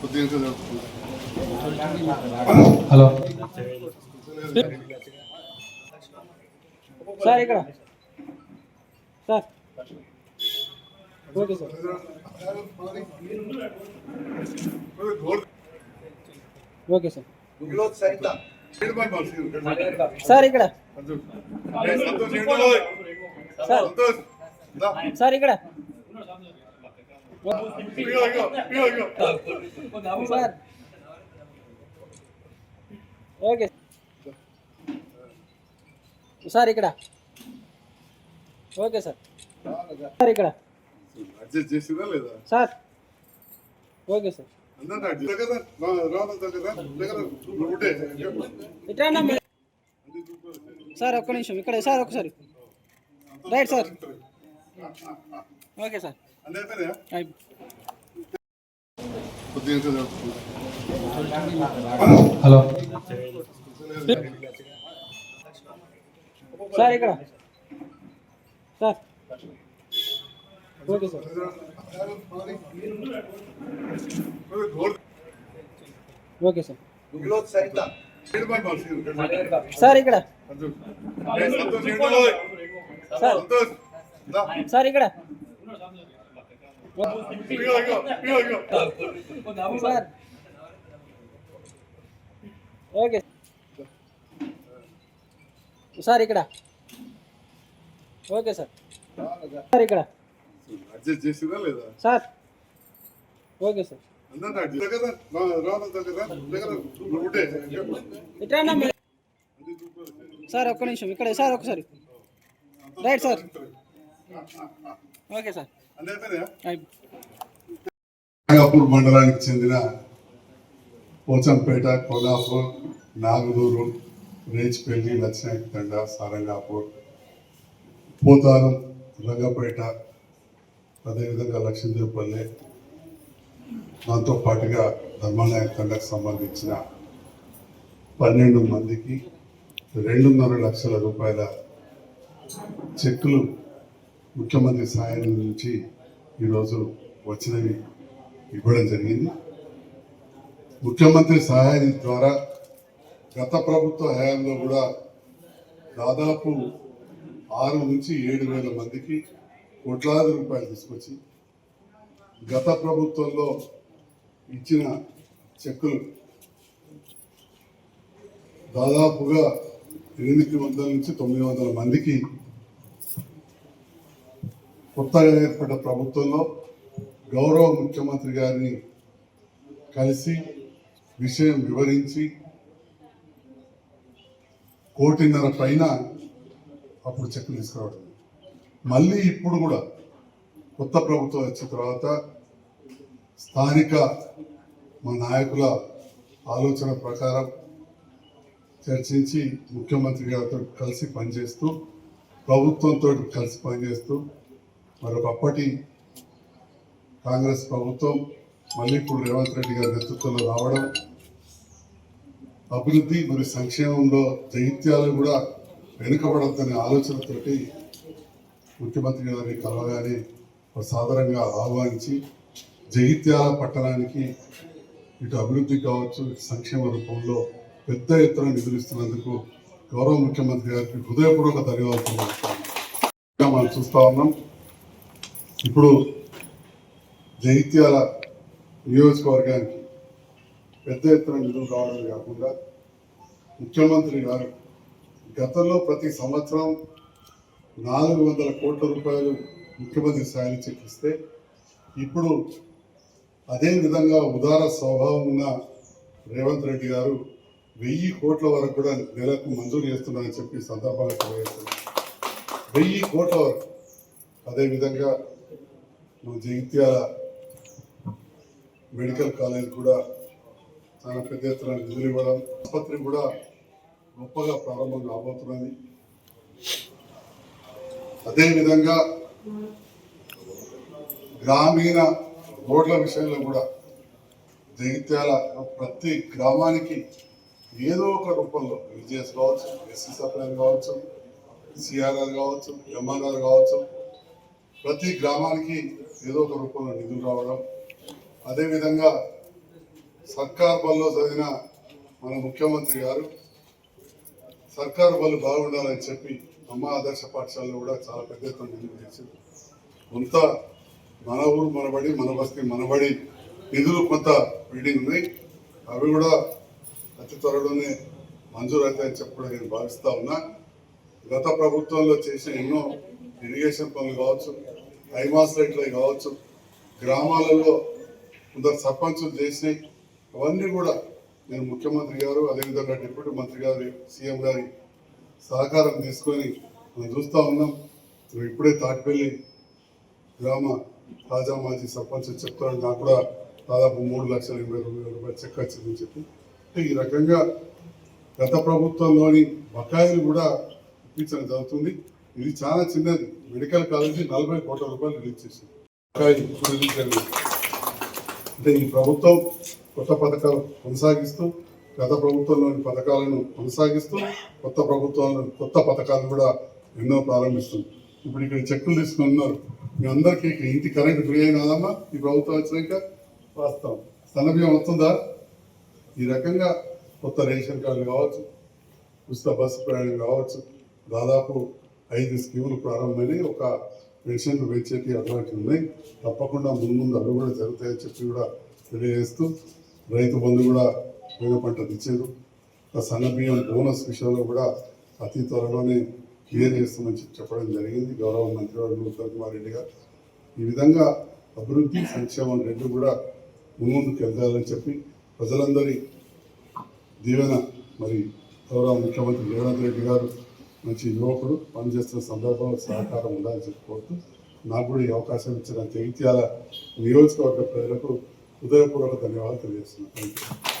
కొద్దిగా hello sir ఇక్కడ. Sir. Okay sir. Okay sir. Sir ఇక్కడ. సార్. సార్ ఇక్కడ. Sir okay. సార్ ఇక్కడ. Okay sir. సార్ ఇక్కడ. సార్. Okay sir. సార్ ఒక్క నిమిషం. ఇక్కడ సార్ ఒకసారి రైట్ సార్. ఓకే సార్ అన్నీ అయిపోయినాయా అయిపో- కొద్దిగా హలో సార్ ఇక్కడ sir okay sir okay sir sir ఇక్కడ సార్ సార్ ఇక్కడ సార్ ఓకే సార్ ఇక్కడ. Okay sir. సార్ ఇక్కడ. సార్. Okay sir. సార్ ఒక్క నిమిషం. ఇక్కడ సార్ ఒకసారి right sir. Okay sir. Nagpur మండలానికి చెందిన పోచంపేట కొల్లాపూర్ నాగదూరు రేచిపల్లి లక్ష్మీతండ సారంగాపూర్ పోతారం రంగపేట అదేవిధంగా లక్ష్మీదేవపల్లి దాంతో పాటుగా ధర్మానాయక తండకు సంబంధించిన పన్నెండు మందికి రెండున్నర లక్షల రూపాయల చెక్కులు ముఖ్యమంత్రి సాయం నుంచి ఈరోజు వచ్చినవి ఇవ్వడం జరిగింది. ముఖ్యమంత్రి సహాయం ద్వారా గత ప్రభుత్వ హయాంలో కూడా దాదాపు ఆరు నుంచి ఏడు వేల మందికి కోట్లాది రూపాయలు తీసుకొచ్చి గత ప్రభుత్వంలో ఇచ్చిన చెక్కులు దాదాపుగా ఎనిమిది వందల నుంచి తొమ్మిది వందల మందికి కొత్తగా ఏర్పడ్డ ప్రభుత్వంలో గౌరవ ముఖ్యమంత్రి గారిని కలిసి విషయం వివరించి కోటిన్నర పైన అప్పుడు చెక్కులు తీసుకురావడం. మళ్ళీ ఇప్పుడు కూడా కొత్త ప్రభుత్వం వచ్చిన తర్వాత స్థానిక మా నాయకుల ఆలోచన ప్రకారం చర్చించి ముఖ్యమంత్రి గారితో కలిసి పనిచేస్తూ ప్రభుత్వంతో కలిసి పనిచేస్తూ మరొకప్పటి కాంగ్రెస్ ప్రభుత్వం మళ్ళీ ఇప్పుడు రేవంత్ రెడ్డి గారి నేతృత్వంలో రావడం అభివృద్ధి మరి సంక్షేమంలో జైత్యాలు కూడా వెనుకబడద్దనే ఆలోచనతోటి ముఖ్యమంత్రి గారిని కలవగానే సాధారణంగా ఆహ్వానించి జగిత్యాల పట్టణానికి ఇటు అభివృద్ధి కావచ్చు ఇటు సంక్షేమ రూపంలో పెద్ద ఎత్తున నిధులిస్తున్నందుకు గౌరవ ముఖ్యమంత్రి గారికి హృదయపూర్వక ధన్యవాదాలు మనం చూస్తా ఉన్నాం. ఇప్పుడు జగిత్యాల నియోజకవర్గానికి పెద్ద ఎత్తున నిధులు రావడం కాకుండా ముఖ్యమంత్రి గారు గతంలో ప్రతి సంవత్సరం నాలుగు వందల కోట్ల రూపాయలు ముఖ్యమంత్రి స్థాయిని చెక్కిస్తే ఇప్పుడు అదే విధంగా ఉదార స్వభావం ఉన్న రేవంత్ రెడ్డి గారు వెయ్యి కోట్ల వరకు కూడా నెలకు మంజూరు చేస్తున్నారని చెప్పి సందర్భాలు వెయ్యి కోట్ల వరకు. అదేవిధంగా నువ్వు జగిత్యాల మెడికల్ కాలేజ్ కూడా చాలా పెద్ద ఎత్తున నిధులు ఇవ్వడం ఆసుపత్రి కూడా గొప్పగా ప్రారంభం కాబోతున్నది. అదేవిధంగా గ్రామీణ రోడ్ల విషయంలో కూడా జగిత్యాల ప్రతి గ్రామానికి ఏదో ఒక రూపంలో విజయస్ కావచ్చు ఎస్సీ సప్లైన్ కావచ్చు సిఆర్ఆర్ కావచ్చు ఎంఆర్ఆర్ కావచ్చు ప్రతి గ్రామానికి ఏదో ఒక రూపంలో నిధులు రావడం. అదేవిధంగా సర్కార్ బల్లో చదివిన మన ముఖ్యమంత్రి గారు సర్కారు బళ్ళు బాగుండాలని చెప్పి అమ్మ ఆదర్శ పాఠశాలలో కూడా చాలా పెద్ద ఎత్తున నిధులు చేసింది కొంత మన ఊరు మనబడి మన బస్తీ మనబడి నిధులు కొంత బిల్డింగ్ ఉన్నాయి. అవి కూడా అతి త్వరలోనే మంజూరు అవుతాయని చెప్పి కూడా నేను భావిస్తూ ఉన్నా. గత ప్రభుత్వంలో చేసిన ఎన్నో ఇరిగేషన్ పనులు కావచ్చు ఐమాస్ రైట్లు కావచ్చు గ్రామాలలో కొందరు సర్పంచులు చేసినాయి అవన్నీ కూడా నేను ముఖ్యమంత్రి గారు అదేవిధంగా డిప్యూటీ మంత్రి గారి సీఎం గారి సహకారం తీసుకొని మనం చూస్తూ ఉన్నాం. ఇప్పుడే తాటిపల్లి గ్రామ తాజా మాజీ సర్పంచ్ చెప్తారు నాకు కూడా దాదాపు మూడు లక్షల ఎనభై రెండు వేల రూపాయలు చెక్ వచ్చిందని చెప్పి. ఈ రకంగా గత ప్రభుత్వంలోని బకాయిలు కూడా టీచర్ జరుగుతుంది. ఇది చాలా చిన్నది. మెడికల్ కాలేజీ నలభై కోట్ల రూపాయలు రిలీజ్ చేసింది. అంటే ఈ ప్రభుత్వం కొత్త పథకాలు కొనసాగిస్తూ గత ప్రభుత్వంలోని పథకాలను కొనసాగిస్తూ కొత్త ప్రభుత్వాలను కొత్త పథకాలు కూడా ఎన్నో ప్రారంభిస్తుంది. ఇప్పుడు ఇక్కడ చెక్కులు తీసుకుని ఉన్నారు. మీ అందరికీ ఇంటి కరెంట్ ఫ్రీ అయినదమ్మా ఈ ప్రభుత్వం వచ్చినాక వాస్తవం. సన్నబియ్యం వస్తుందా? ఈ రకంగా కొత్త రేషన్ కార్డులు కావచ్చు ఉచిత బస్సు ప్రయాణం కావచ్చు దాదాపు ఐదు స్కీములు ప్రారంభమైనవి ఒక పెన్షన్లు పెంచేటి అటువంటి ఉన్నాయి. తప్పకుండా ముందు ముందు అవి కూడా జరుగుతాయని చెప్పి కూడా తెలియజేస్తూ రైతు బంధు కూడా పోయిన పంట ఇచ్చారు ఆ సన్న బియ్యం బోనస్ విషయంలో కూడా అతి త్వరలోనే క్లియర్ చేస్తామని చెప్పడం జరిగింది. గౌరవ మంత్రి ఉత్తమ్ కుమార్ రెడ్డి గారు. ఈ విధంగా అభివృద్ధి సంక్షేమం రెండు కూడా ముందుకు వెళ్తారని చెప్పి ప్రజలందరి దీవెన మరి గౌరవ ముఖ్యమంత్రి రేవంత్ రెడ్డి గారు మంచి యువకుడు పనిచేస్తున్న సందర్భంలో సహకారం ఉండాలని చెప్పి నాకు కూడా ఈ అవకాశం ఇచ్చిన జగిత్యాల నియోజకవర్గ ప్రజలకు హృదయపూర్వక ధన్యవాదాలు తెలియజేస్తున్నాను. Thank you